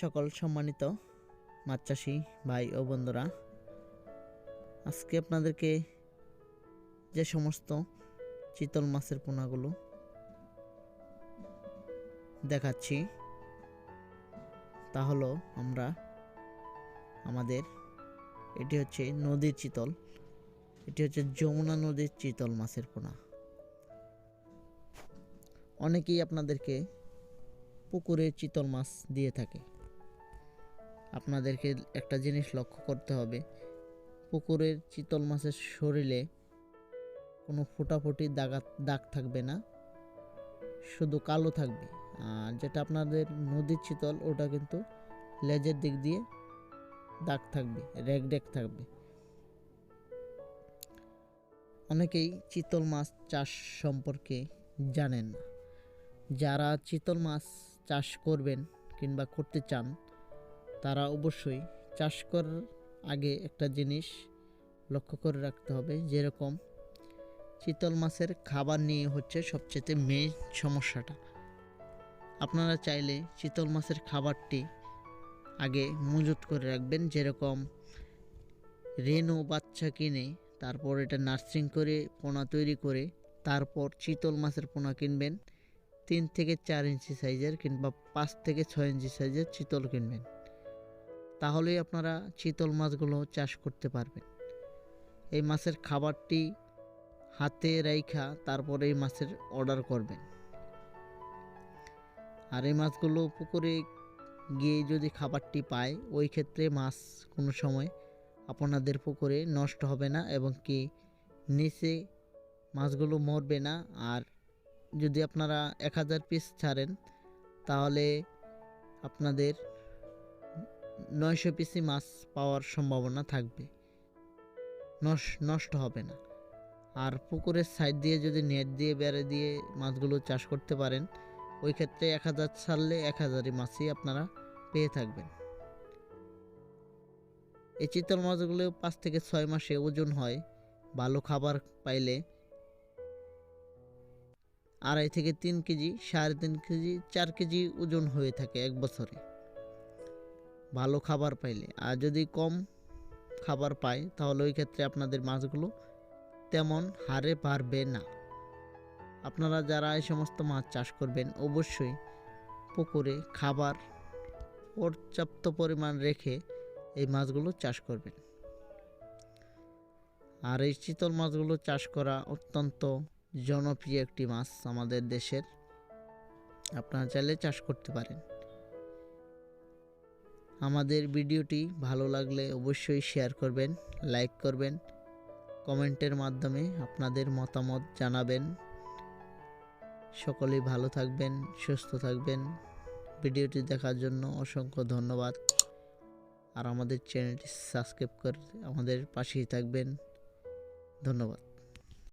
সকল সম্মানিত মাছ চাষি ভাই ও বন্ধুরা, আজকে আপনাদেরকে যে সমস্ত চিতল মাছের পোনাগুলো দেখাচ্ছি, তা হলো আমরা আমাদের, এটি হচ্ছে নদীর চিতল, এটি হচ্ছে যমুনা নদীর চিতল মাছের পোনা। অনেকেই আপনাদেরকে পুকুরে চিতল মাছ দিয়ে থাকে। আপনাদেরকে একটা জিনিস লক্ষ্য করতে হবে। পুকুরের চিতল মাছের শরীরে কোনো ফোটাফুটি দাগা, দাগ থাকবে না। শুধু কালো থাকবে। আর যেটা আপনাদের নদীর চিতল, ওটা কিন্তু লেজের দিক দিয়ে দাগ থাকবে রেগ ডেক থাকবে। অনেকেই চিতল মাছ চাষ সম্পর্কে জানেন না। যারা চিতল মাছ চাষ করবেন কিংবা করতে চান তারা অবশ্যই চাষ করার আগে একটা জিনিস লক্ষ্য করে রাখতে হবে, যেরকম চিতল মাছের খাবার নিয়ে হচ্ছে সবচেয়ে মেন সমস্যাটা। আপনারা চাইলে চিতল মাছের খাবারটি আগে মজুত করে রাখবেন, যেরকম রেনু বাচ্চা কিনে তারপর এটা নার্সিং করে পোনা তৈরি করে তারপর চিতল মাছের পোনা কিনবেন, তিন থেকে চার ইঞ্চি সাইজের কিংবা পাঁচ থেকে ছয় ইঞ্চি সাইজের চিতল কিনবেন। তাহলেই আপনারা চিতল মাছগুলো চাষ করতে পারবেন। এই মাছের খাবারটি হাতে রাইখা তারপরে এই মাছের অর্ডার করবেন। আর এই মাছগুলো পুকুরে গিয়ে যদি খাবারটি পায়, ওই ক্ষেত্রে মাছ কোনো সময় আপনাদের পুকুরে নষ্ট হবে না এবং কি নিচে মাছগুলো মরবে না। আর যদি আপনারা এক হাজার পিস ছাড়েন, তাহলে আপনাদের নয়শো পিসি মাছ পাওয়ার সম্ভাবনা থাকবে। নষ্ট হবে না। আর পুকুরের সাইড দিয়ে যদি নেট দিয়ে, বেড়ে দিয়ে মাছগুলো চাষ করতে পারেন, ওই ক্ষেত্রে এক হাজার ছাড়লে এক হাজারই মাছই আপনারা পেয়ে থাকবেন। এই চিতল মাছগুলো পাঁচ থেকে ছয় মাসে ওজন হয়, ভালো খাবার পাইলে। আড়াই থেকে তিন কেজি, সাড়ে তিন কেজি, চার কেজি ওজন হয়ে থাকে এক বছরে। ভালো খাবার পাইলে। আর যদি কম খাবার পায় তাহলে ওই ক্ষেত্রে আপনাদের মাছগুলো তেমন হারে পারবে না। আপনারা যারা এই সমস্ত মাছ চাষ করবেন, অবশ্যই পুকুরে খাবার পর্যাপ্ত পরিমাণ রেখে এই মাছগুলো চাষ করবেন। আর এই চিতল মাছগুলো চাষ করা অত্যন্ত জনপ্রিয় একটি মাছ আমাদের দেশের। আপনারা চাইলে চাষ করতে পারেন। আমাদের ভিডিওটি ভালো লাগলে অবশ্যই শেয়ার করবেন লাইক করবেন কমেন্টের মাধ্যমে আপনাদের মতামত জানাবেন। সকলেই ভালো থাকবেন, সুস্থ থাকবেন। ভিডিওটি দেখার জন্য অসংখ্য ধন্যবাদ। আর আমাদের চ্যানেলটি সাবস্ক্রাইব করে আমাদের পাশেই থাকবেন। ধন্যবাদ।